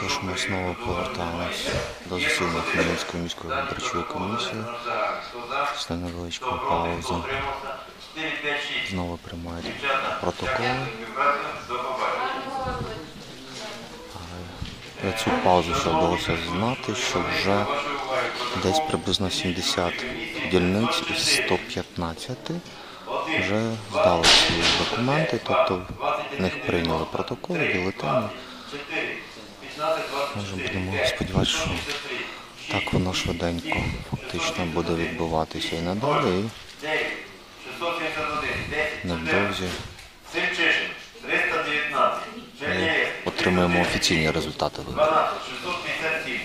Тож ми знову повертаємось до засідання Хмельницької міської виборчої комісії. Після невеличкої паузи знову приймають протоколи. За цю паузу ще вдалося знати, що вже десь приблизно 70 дільниць із 115 вже здали свої документи, тобто в них прийняли протоколи, бюлетені. Може, будемо сподіватися, що так воно швиденько фактично буде відбуватися і надалі. І невдовзі 319. ми отримаємо офіційні результати виборів. 12, 657.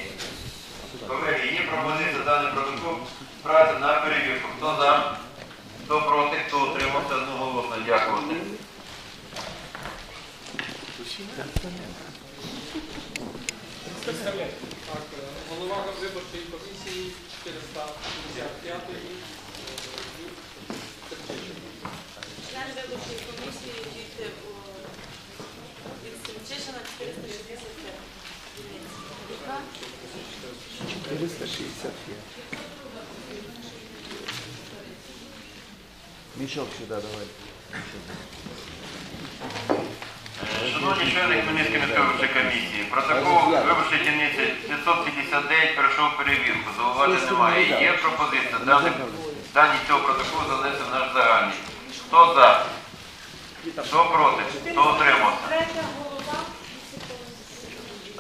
Колеги, є пропозиція даний протокол брати на перевірку. Хто за, хто проти, хто утримався одноголосно. Дякувати. Так, голова виборчої комісії 455 Член виборчої комісії від, е, від Семчишина 465. 465. Мішок сюди давай. Шановні члени Хмельницької міської комісії, протокол виборчої дільниці 559 пройшов перевірку. Зауважень немає. Є пропозиція дані, дані цього протоколу занести в наш загальний. Хто за? Хто проти? Хто утримався?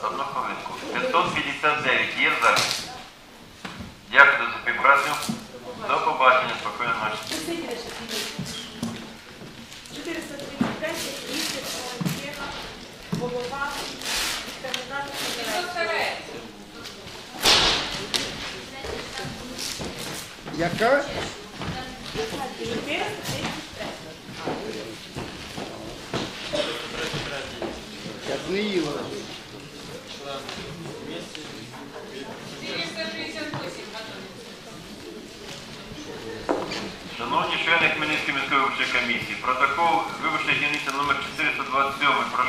Одну хвилинку. 559 є залі? Дякую за співпрацю. До побачення, спокійної ночі. 435 місяць Олексєва, голова. Яка? 435. Я не їла. Шановні члени Хмельницької міської виборчої комісії, протокол виборчої дільниці номер 427 пройшов перевірку,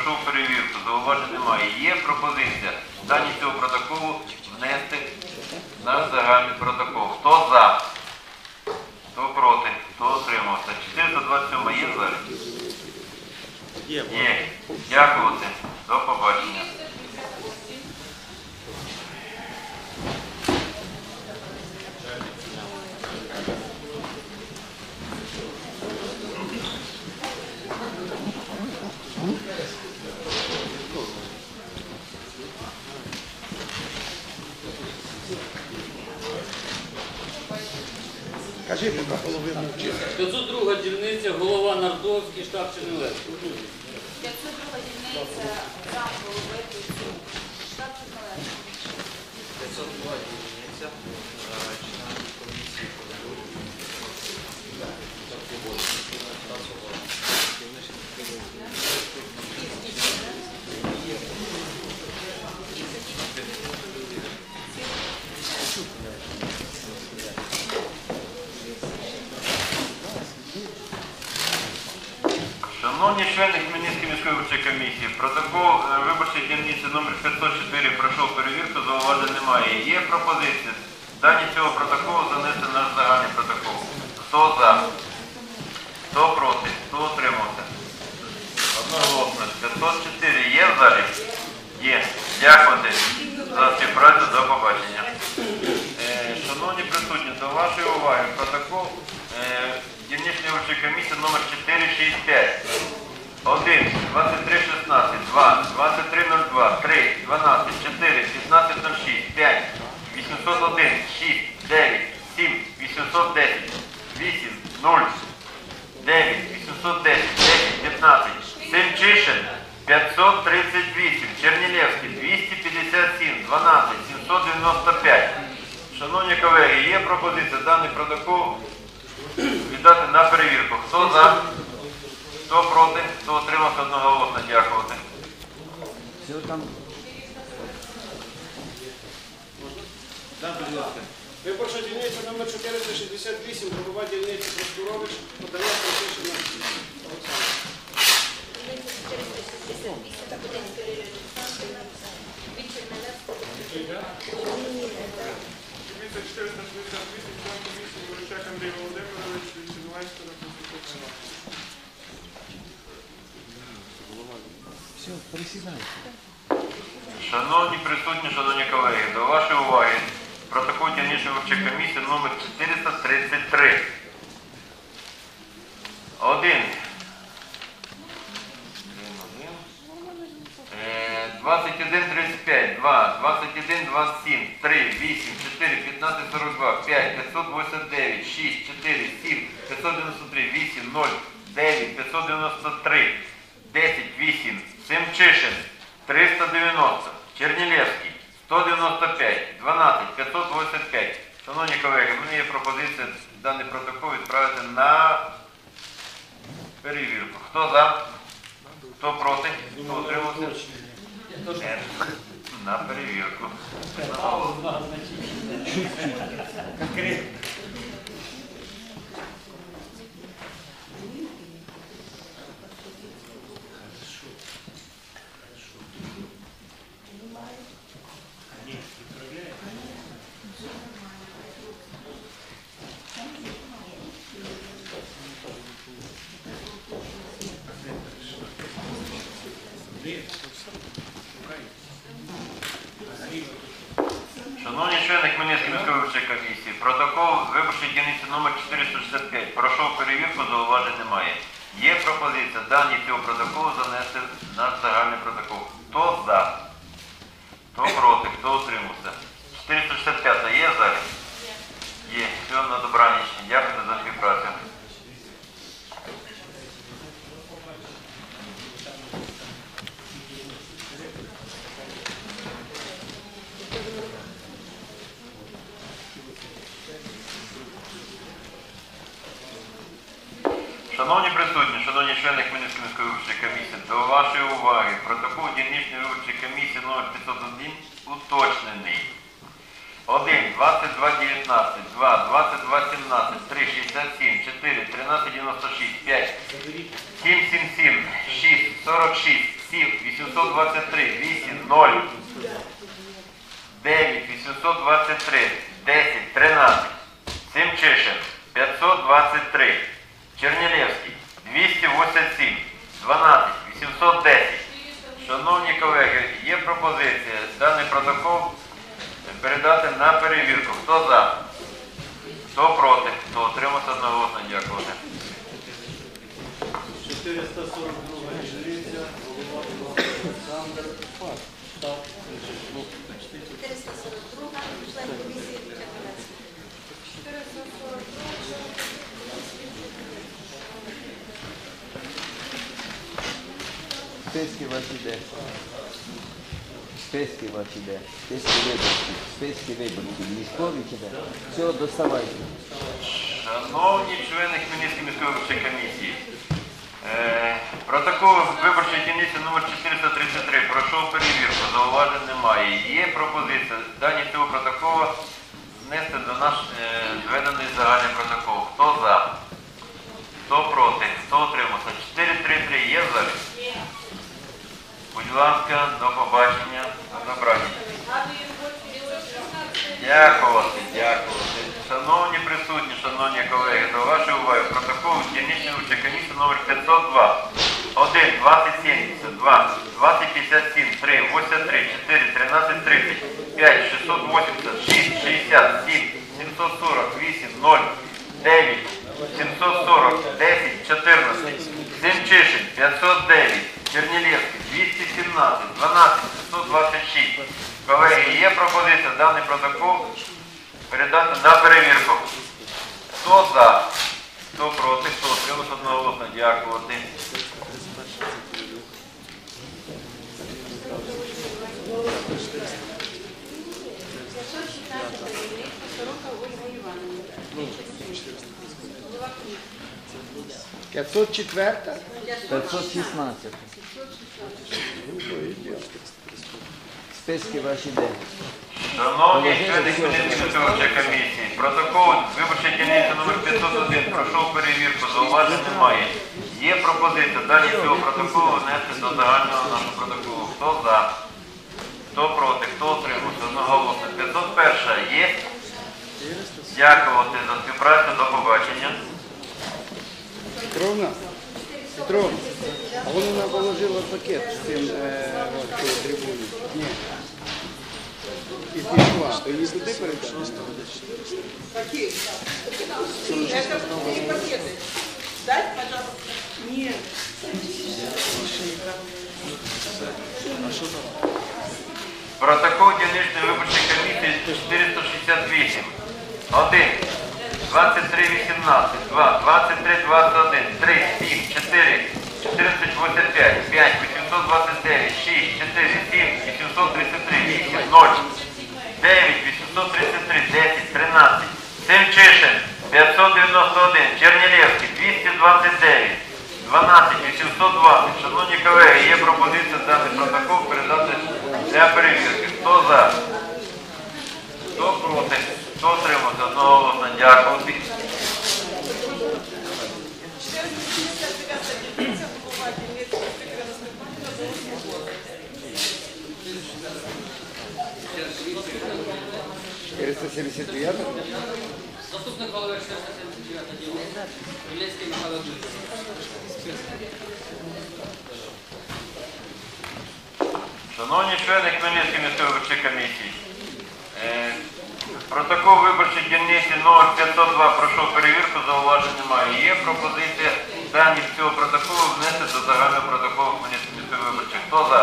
зауважень немає. Є пропозиція дані цього протоколу внести на наш загальний протокол. Хто за? Хто проти? Хто утримався? 427 є в залі? Є. Є. Дякувати. До побачення. Кажи, поки половину вчила. 502 дільниця, голова Нардовський, штаб Чернівецький. 502 дільниця зам голови Куцюк. Штаб Чернівецький. 502 дільниця, е, член комісії по Шановні члени Хмельницької міської виборчої комісії, протокол е, виборчої дільниці номер 504 пройшов перевірку, зауважень немає. Є пропозиція дані цього протоколу занести в наш загальний протокол. Хто за? Хто проти? Хто утримався? Одноголосно. 504 є в залі? Є. Дякувати за співпрацю. До побачення. Е, Шановні присутні, до вашої уваги протокол е, дільничної виборчої комісії номер 465. 1, 2316, 2, 2302, 3, 12, 4, 1506, 5, 801, 6, 9, 7, 810, 8, 0, 9, 810, 10, 15, Семчишин, 538, Чернілевський, 257, 12, 795. Шановні колеги, є пропозиція даний протокол віддати на перевірку. Хто за? Хто проти? Хто отримався одноголосно? Дякувати. Все там. Виборча дільниця номер 468, голова дільниці Проскурович, подання Францишина Олександра. Дільниця 468, Кабінетський район. Від Комісія 468, член комісії Ворочак Андрій Володимирович, Чернівецького конституційного. Все, присідайте. Шановні присутні, шановні колеги, до вашої уваги протокол дільничної виборчої комісії номер 433. Один. Е, 21, 35, 2, 21, 27, 3, 8, 4, 15, 42, 5, 589, 6, 4, 7, 593, 8, 0, 9, 593, 10, 8, Семчишин, 390, Чернілевський, 195, 12, 585. Шановні колеги, в мене є пропозиція даний протокол відправити на перевірку. Хто за? Хто проти? Хто утримався? На перевірку. Шановні члени Хмельницької міської виборчої комісії, протокол виборчої дільниці номер 465 пройшов перевірку, зауважень немає. Є пропозиція дані цього протоколу занести на загальний протокол. Хто за? Хто проти? Хто утримався? 465 є в залі? Є. Все, на добраніч. Дякую за співпрацю. Шановні присутні, шановні члени Хмельницької міської виборчої комісії, до вашої уваги протокол дільничної виборчої комісії номер 501 уточнений. 1, 22, 19, 2, 22, 17, 3, 67, 4, 13, 96, 5, 7, 7, 7, 6, 46, 7, 823, 8, 0, 9, 823, 10, 13, Семчишин, 523, Чернілевський, 287, 12, 810. Шановні колеги, є пропозиція даний протокол передати на перевірку. Хто за? Хто проти? Хто отримався одноголосно? Дякую. 442 дільниця, голова Олександр Штаб. 442, член комісії Чернівецький. 442. Списки ваші де? Списки ваші де? Списки виборці. Списки виборці. Військові чи де? Все, доставайте. Шановні члени Хмельницької міської виборчої комісії, е, протокол виборчої дільниці номер 433 пройшов перевірку, зауважень немає. Є пропозиція дані цього протоколу внести до наш е, зведений загальний протокол. Хто за? Хто проти? Хто утримався? 433 є в залі? Будь ласка, до побачення, до добраніч. Дякувати, дякувати. Шановні присутні, шановні колеги, до вашої уваги протокол дільничної комісії номер 502. 1, 2070, 2, 2057, 3, 83, 4, 13, 30, 5, 680, 6, 60, 7, 740, 8, 0, 9, 740, 10, 14, Семчишин, 509, Чернілевський, 217, 12, 526. Колеги, є пропозиція даний протокол передати на перевірку. Хто за? Хто проти? Хто утримався одноголосно? Дякувати. Голова 504? 516. Списки ваші де? Шановні члени Хмельницької комісії, протокол виборчої дільниці номер 501 пройшов перевірку, зауважень немає. Є пропозиція дані цього протоколу внести до загального нашого протоколу. Хто за? Хто проти, хто утримався, одноголосно. 501 є. Дякувати за співпрацю, до побачення. Петровна, Петровна, а вони нам положили пакет з цим е, от, цієї трибуни. Ні. І пішла. То її туди передали? Дать, пожалуйста. Нет. Протокол дільничної виборчої комісії 468. 1. 23 18, 2, 23 21, 3, 7, 4, 14 85, 5, 829, 6, 4, 7, 833, 8, 0, 9, 833, 10, 13, Семчишин, 591, Чернілевський, 229, 12, 820. Шановні колеги, є пропозиція даний протокол передати для перевірки. Хто за? Хто проти? Хто отримався? Одноголосно дякувати. 479 дільниця голова дільниці Республіки Республіки 479? Заступник голови 479 дільниця, Ілецький Михайло Дмитрович. Шановні члени Хмельницької міської виборчої комісії, е, протокол виборчої дільниці номер 502 пройшов перевірку, зауважень немає. Є пропозиція дані цього протоколу внести до загального протоколу Хмельницької міської. Хто за?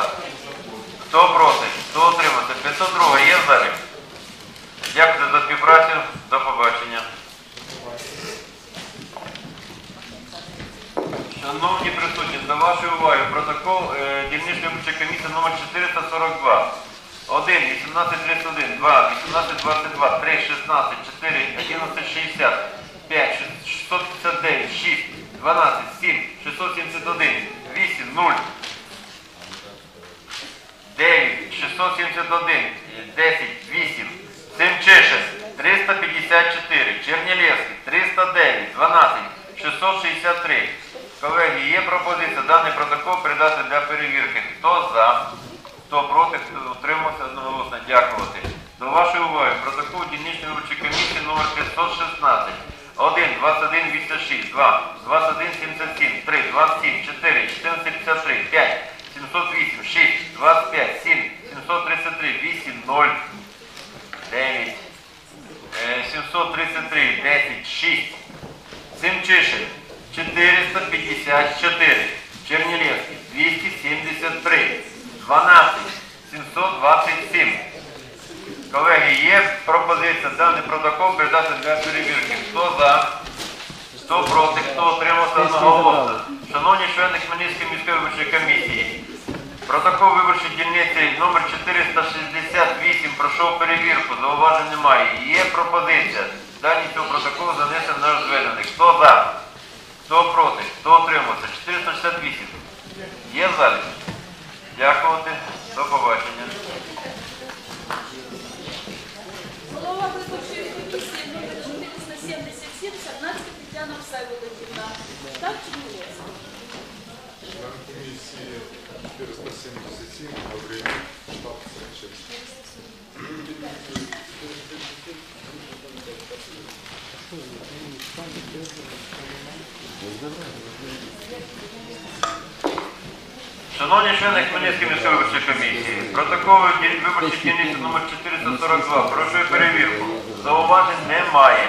Хто проти? Хто утримався? 502 є в залі? Дякую за співпрацю. До побачення. Шановні присутні, до вашої уваги протокол е, дільничної виборчої комісії номер 442. 1, 1831, 2, 1822, 3, 16, 4, 1160, 5, 659, 6, 12, 7, 671, 8, 0, 9, 671, 10, 8, Семчишин, 354, Чернілевський, 309, 12, 663. Колеги, є пропозиція даний протокол передати для перевірки. Хто за, хто проти, хто утримався одноголосно. Дякувати. До вашої уваги протокол дільничної виборчої комісії номер 516. 1, 21, 86, 2, 21, 77, 3, 27, 4, 14, 53, 5, 708, 6, 25, 7, 733, 8, 0, 9, е, 733, 10, 6, Семчишин. 454, Чернілевський 273, 12, 727. Колеги, є пропозиція даний протокол передати для перевірки. Хто за? Хто проти, хто отримався одноголосно? Шановні члени Хмельницької міської виборчої комісії, протокол виборчої дільниці номер 468 пройшов перевірку, зауважень немає. Є пропозиція. Дані цього протоколу занесено на розведених. Хто за? Хто проти? Хто отримався? 468. Є залі? Дякувати. До побачення. Голова виборчої комісії номер 477, Сарнацька Тетяна Всеволодівна. Так чи ні? Член комісії 477, Гаврилюк, штаб Санчевський. Шановні члени Хмельницької міської виборчої комісії, протокол виборчої дільниці номер 442 прошу перевірку. Зауважень немає.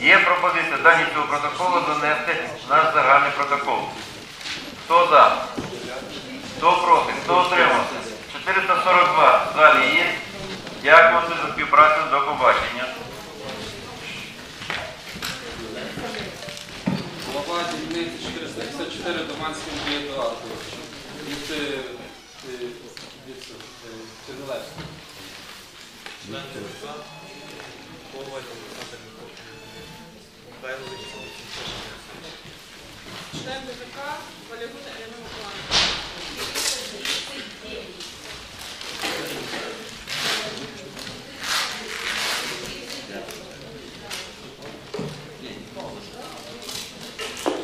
Є пропозиція дані цього протоколу занести в наш загальний протокол. Хто за? Хто проти? Хто утримався? 442 в залі є. Дякую за співпрацю. До побачення. Голова дільниці 454 Доманський Від, е, від е, Чернилевського. Член ДВК Валягута Ірина Миколаївна.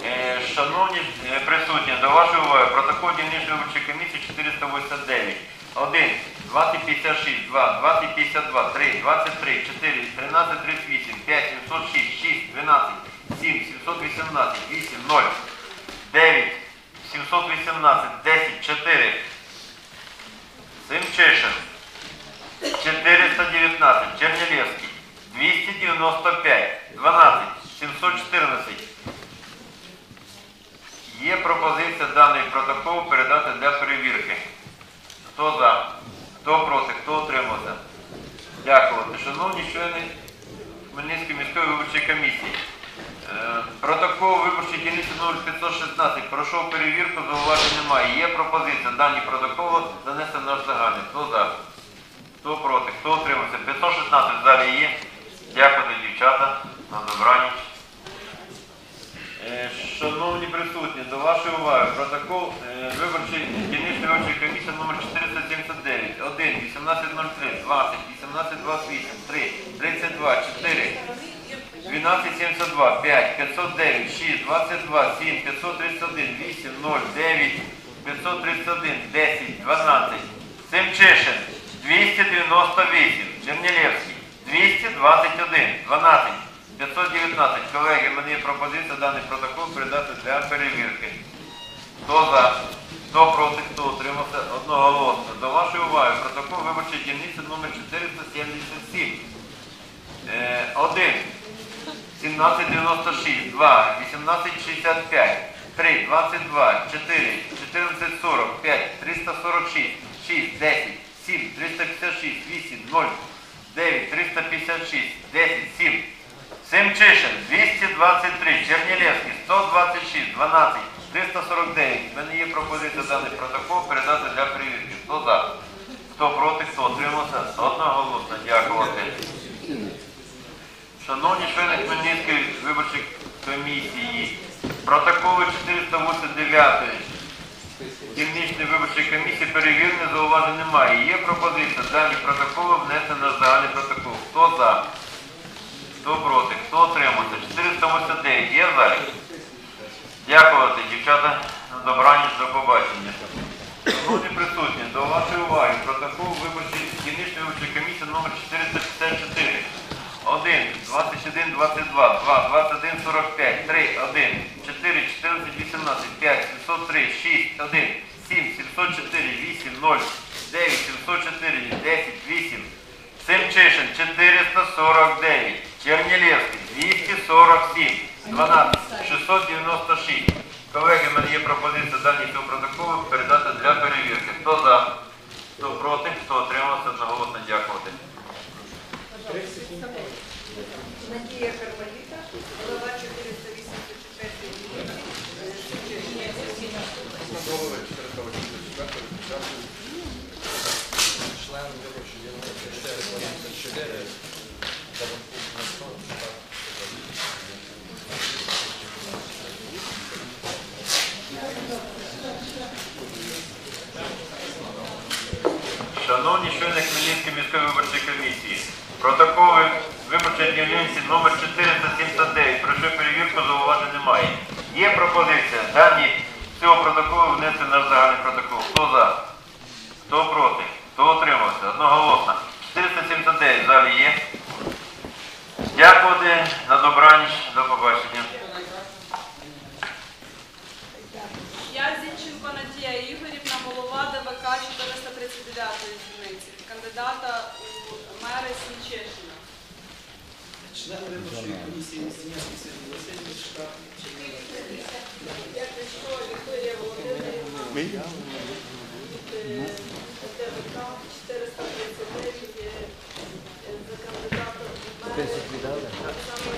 Е, Шановні е, присутні, до вашої уваги, протокол дільничної виборчої комісії 489. 1, 2056, 2, 2052, 3, 23, 4, 13, 38, 5, 706, 6, 12, 7, 718, 8, 0, 9, 718, 10, 4, Симчишин, 419, Чернелевський, 295, 12, 714. Є пропозиція даний протокол передати для перевірки. Хто за? Хто проти? Хто утримався? Дякувати. Шановні члени Хмельницької міської виборчої комісії. Е, Протокол виборчої дільниці номер 516 пройшов перевірку, зауважень немає. Є пропозиція дані протоколу занести в наш загальний. Хто за? Хто проти? Хто утримався? 516 в залі є. Дякую, дівчата. На добраніч. Е, Шановні присутні, до вашої уваги протокол е, виборчої дільничної виборчої комісії номер 479, 1, 1803, 20, 1828, 3, 32, 4, 1272, 5, 509, 6, 22, 7, 531, 8, 0, 9, 531, 10, 12, Семчишин, 298, Чернілевський, 221, 12, 519. Колеги, мені пропозиція даний протокол передати для перевірки. Хто за? Хто проти, хто утримався? Одноголосно. До вашої уваги протокол виборчої дільниці номер 477. Е, 1. 1796, 2, 1865, 3, 22, 4, 1445, 346, 6, 10, 7, 356, 8, 0, 9, 356, 10, 7. Семчишин, 223, Чернілевський, 126, 12, 349. В мене є пропозиція даний протокол передати для перевірки. Хто за? Хто проти, хто утримався? Одноголосно. Дякувати. Шановні члени Хмельницької виборчої комісії, протоколи 489 дільничної виборчої комісії перевірені, зауважень немає. Є пропозиція дані протоколи внести на загальний протокол. Хто за? Хто? Хто отримався? 489 є в залі? Дякувати, дівчата. На добраніч, до побачення. Шановні присутні, до вашої уваги протокол виборчої дільничної виборчої комісії номер 454. 1, 21, 22, 2, 21, 45, 3, 1, 4, 14, 18, 5, 703, 6, 1, 7, 704, 8, 0, 9, 704, 10, 8, Семчишин 449, Чернілевський 247, 12, 696. Колеги, в мене є пропозиція дані цього протоколу передати для перевірки. Хто за? Хто проти? Хто отримався? Одноголосно дякувати. Надія Кармаліта, голова 484 Член виборчої дільниці 484 Шановні члени Хмельницької міської виборчої комісії, протоколи виборчої дільниці номер 479 пройшли перевірку, зауважень немає. Є пропозиція дані цього протоколу внести на загальний протокол. Хто за? Хто проти? Хто утримався? Одноголосно. 479 в залі є. Дякувати. На добраніч. До побачення. Я Зінченко Надія Ігорівна, голова ДВК 439 дільниці, кандидата у мери Сінчишина. Член виборчої комісії міста Світло Васильович, штат Я прийшов Вікторія Володимирівна. Е, 439 є е, за кандидатом у мери Список віддали? Оксана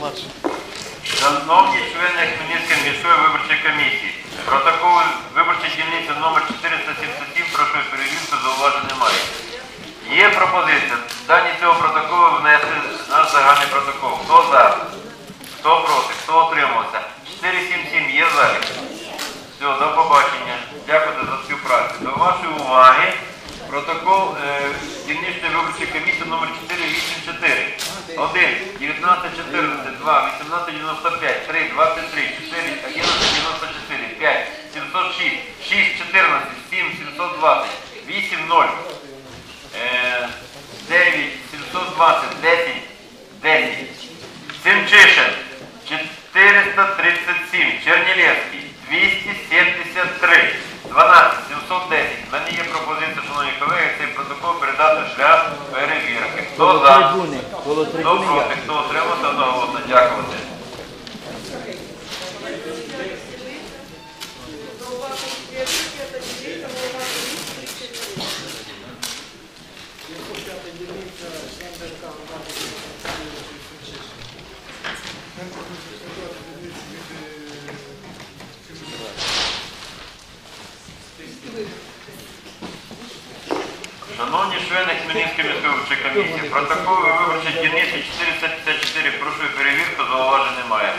Сінчишина. Шановні члени Хмельницької міської виборчої комісії, протокол виборчої дільниці номер 477 прошу перевірку, зауважень немає. Є пропозиція дані цього протоколу внести в наш загальний протокол. Хто за? Хто проти? Хто утримався? 477 є залі? Все, до побачення. Дякую за співпрацю. До вашої уваги протокол е, дільничної виборчої комісії номер 484. 1, 19, 14. 14, 2, 1895, 3, 23, 4, 1194, 5, 706, 6, 14, 7, 720, 8, 0, е, 9, 720, 10, 10. Семчишин 437, Чернілевський 273, 12, 710. У мене є пропозиція, шановні колеги, цей протокол передати шлях перевірки. Хто за? Хто проти? Хто отримався Одноголосно. Дякувати. Виборчої комісії, протокол виборчої дільниці 454, прошу перевірку, зауважень немає.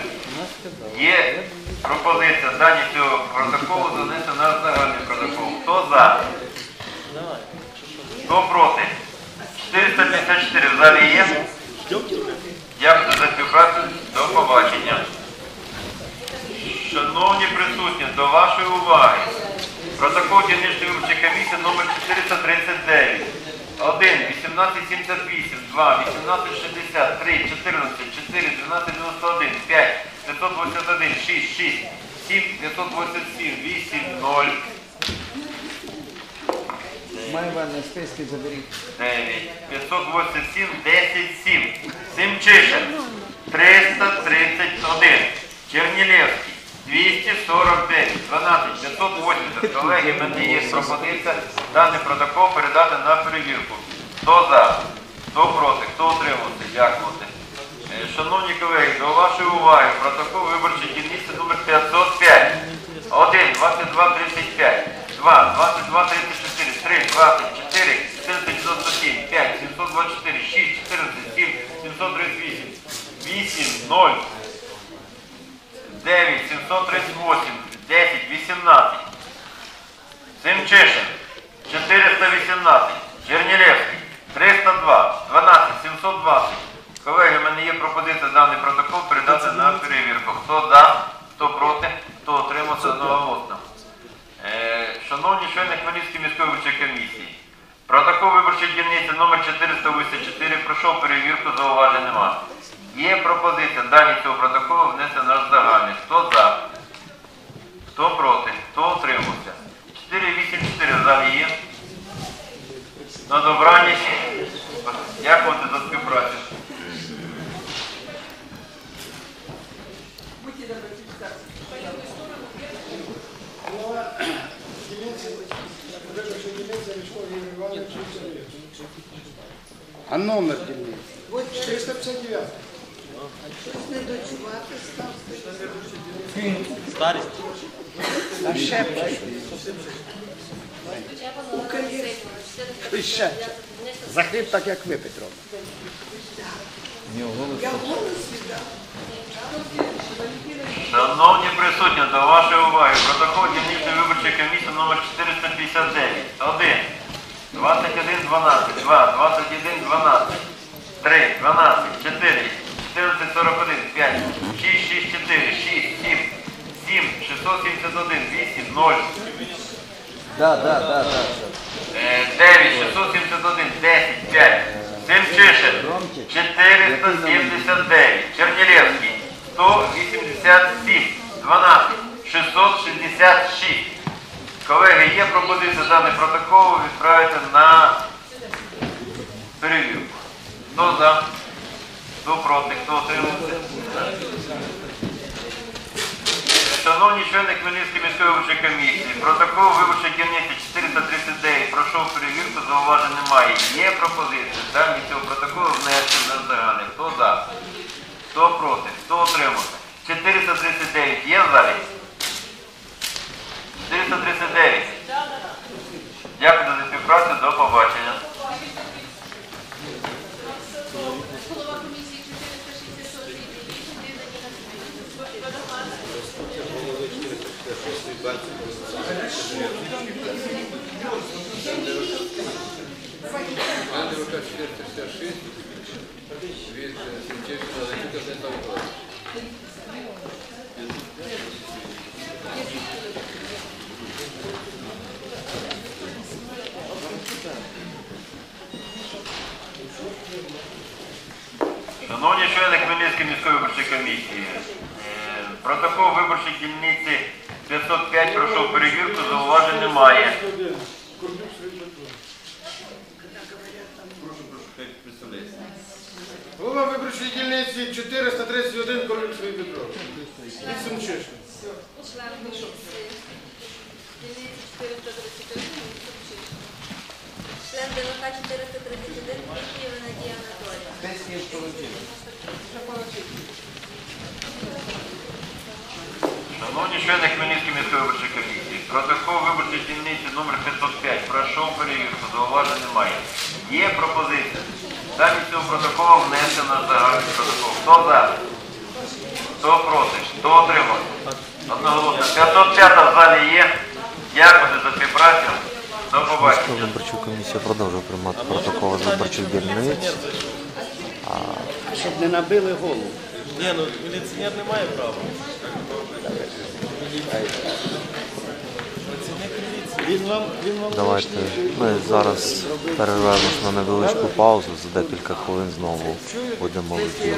Є пропозиція дані цього протоколу занести на загальний протокол. Хто за? Хто проти? 454 в залі є? Дякую за співпрацю. До побачення. Шановні присутні, до вашої уваги. Протокол дільничної виборчої комісії номер 439. 1, 1878, 2, 1860, 3, 14, 4, 1291, 5, 521, 6, 6, 7, 587, 8, 0, Маю вам на списки заберіть. 9, 587, 10, 7. Семчишин 331. Чернілевський 249, 12, 580. Колеги, в мене є пропозиція даний протокол передати на перевірку. Хто за? Хто проти? Хто утримався? Дякувати. Е, Шановні колеги, до вашої уваги протокол виборчої дільниці номер 505. 1, 22, 35, 2, 22, 34, 3, 24, 497, 5, 724, 6, 14, 7, 738, 8, 0, 9, 738, 10, 18. Семчишин 418, Чернілевський 302, 12, 720. Колеги, в мене є пропозиція даний протокол передати на перевірку. Хто за, хто проти, хто отримався одноголосно. Е, Шановні члени Хмельницької міської виборчої комісії, протокол виборчої дільниці номер 484 пройшов перевірку, зауважень нема. Є пропозиція дані цього протоколу внести на загальний. Хто за? Хто проти? Хто утримався? 484 в залі є. На добраніч. Дякувати за співпрацю. А номер дільниці? 459. Став. А ще І ще. За хліб так, як ви, Петро. Шановні присутні, до вашої уваги, протокол дільничної виборчої комісії номер 459. 1, 21, 12, 2, 21, 12, 3, 12, 4, 14, 41, 5, 6, 6, 4, 6, 7, 7, 671, 8, 0, Да, да, да, да. Е, 9, 671, 10, 5. Семчишин, 479. Чернілевський, 187, 12, 666. Колеги, є пропозиція даний протокол відправити на перевірку. Хто за? Хто проти? Хто утримався? Шановні члени Хмельницької міської виборчої комісії, протокол виборчої дільниці 439 пройшов перевірку, зауважень немає. Є пропозиція дані цього протоколу внести на загальний. Хто за? Хто проти? Хто утримався? 439 є в залі? 439. Дякую за співпрацю, до побачення. Голова комісії 466 рішення Андрій 456. від Сінчишина Летюка Дмитра Миколаївича. Шановні члени Хмельницької міської виборчої комісії, е, протокол виборчої дільниці 505 пройшов перевірку, зауважень немає. Голова виборчої дільниці 431 Королюк Сергій Петрович. Від Сумчишин. Член комісії. Дільниці 431. Член ДВК 431, Києва Надія Анатоліївна. Списки получили. Шановні члени Хмельницької міської виборчої комісії, протокол виборчої дільниці номер 505 пройшов перевірку, зауважень немає. Є пропозиція. Замість цього протоколу внесено загальний протокол. Хто за? Хто проти? Хто отримав? Одноголосно. 505 в залі є. Дякую за співпрацю. До Міська побачення. виборча комісія продовжує приймати протоколи з виборчих дільниць. Щоб не набили голову. Ні, ну міліціонер не має права. Давайте ми зараз перервемось на невеличку паузу. За декілька хвилин знову будемо в ефірі.